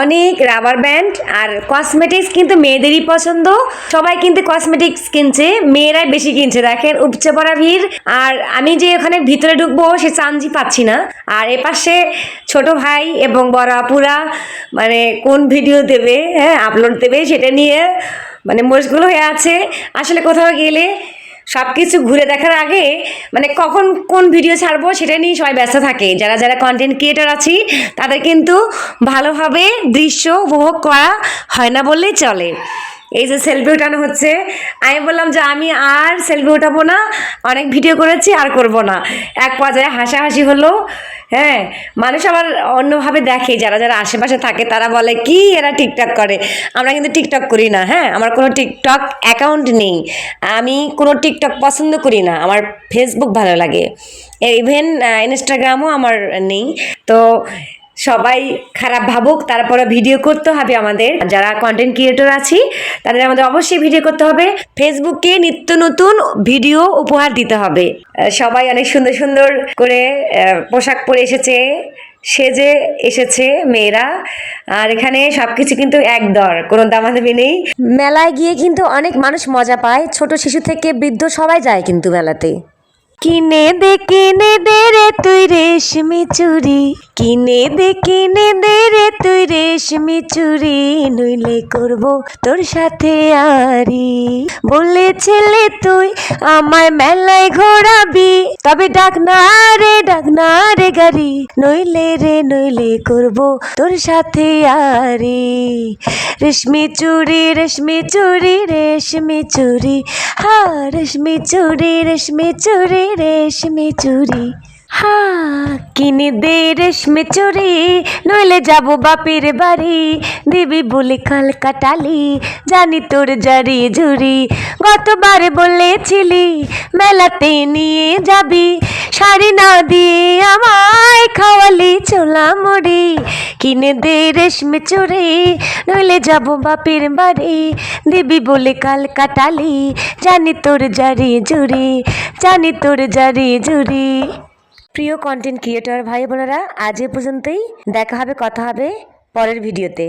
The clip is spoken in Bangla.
অনেক রাবার ব্যান্ড আর কসমেটিক্স কিন্তু মেয়েদেরই পছন্দ। সবাই কিন্তু কসমেটিক্স কিনছে, মেয়েরাই বেশি কিনছে। দেখেন, উপচে পড়া ভিড়। আর আমি যে ওখানে ভিতরে ঢুকবো, সে চান্সই পাচ্ছি না। আর এপাশে ছোট ভাই এবং বড় আপুরা মানে কোন ভিডিও দেবে হ্যাঁ আপলোড দেবে সেটা নিয়ে মানে মশগুল হয়ে আছে। আসলে কোথাও গেলে সব কিছু ঘুরে দেখার আগে মানে কখন কোন ভিডিও ছাড়বো সেটা নিয়ে সবাই ব্যস্ত থাকে। যারা যারা কন্টেন্ট ক্রিয়েটার আছি, তাদের কিন্তু ভালোভাবে দৃশ্য উপভোগ করা হয় না বললেই চলে। এই যে সেলফি উঠানো হচ্ছে। আমি বললাম যে আমি আর সেলফি উঠাবো না, অনেক ভিডিও করেছি, আর করব না। এক পর্যায়ে হাসাহাসি হলো। হ্যাঁ মানুষ আবার অন্যভাবে দেখে, যারা যারা আশেপাশে থাকে, তারা বলে, কি এরা টিকটক করে? আমরা কিন্তু টিকটক করি না হ্যাঁ আমার কোনো টিকটক অ্যাকাউন্ট নেই। আমি কোনো টিকটক পছন্দ করি না, আমার ফেসবুক ভালো লাগে। ইভেন ইনস্টাগ্রামও আমার নেই। তো সবাই খারাপ ভাবুক তারপরে ভিডিও করতে হবে আমাদের। যারা কন্টেন্ট ক্রিয়েটর আছি, তাদের আমাদের অবশ্যই ভিডিও করতে হবে। ফেসবুকে নিত্য নতুন ভিডিও উপহার দিতে হবে। সবাই অনেক সুন্দর সুন্দর করে পোশাক পরে এসেছে, সেজে এসেছে মেয়েরা। আর এখানে সবকিছু কিন্তু এক দর, কোনো দামাদামি নেই। মেলায় গিয়ে কিন্তু অনেক মানুষ মজা পায়। ছোট শিশু থেকে বৃদ্ধ সবাই যায় কিন্তু মেলাতে। কিনে দে কিনে দে রে তুই রেশমি চুরি। কিনে দে কিনে দে রে তুই রেশমি চুরি, নইলে করব তোর সাথে আরি। বলেছিলে তুই আমায় মেলায় ঘোরাবি তবে ডাক না রে, ডাক না রে গাড়ি, নইলে রে, নইলে করব তোর সাথে আরি। রেশমি চুরি রেশমি চুরি রেশমি চুরি, হা, রেশমি চুরি রেশমি চুরি রেশমি চুরি। হা কিনে দে রেশমি চুরি, নইলে যাব বাপের বাড়ি। দিবি বলে কাল কাটালি, জানি তোর জারি ঝুরি। গতবার বলেছিলি, মেলাতে নিয়ে যাবি। শাড়ি না দিয়ে আমায় খাওয়ালি ছোলা মুড়ি। কিনে দে রেশমি চুরি, নইলে যাব বাপের বাড়ি। দিবি বলে কাল কাটালি, জানি তোর জারি ঝুরি, জানি তোর জারি ঝুরি। প্রিয় কন্টেন্ট ক্রিয়েটর ভাই বোনেরা আজ এ পর্যন্তই। দেখা হবে কথা হবে পরের ভিডিওতে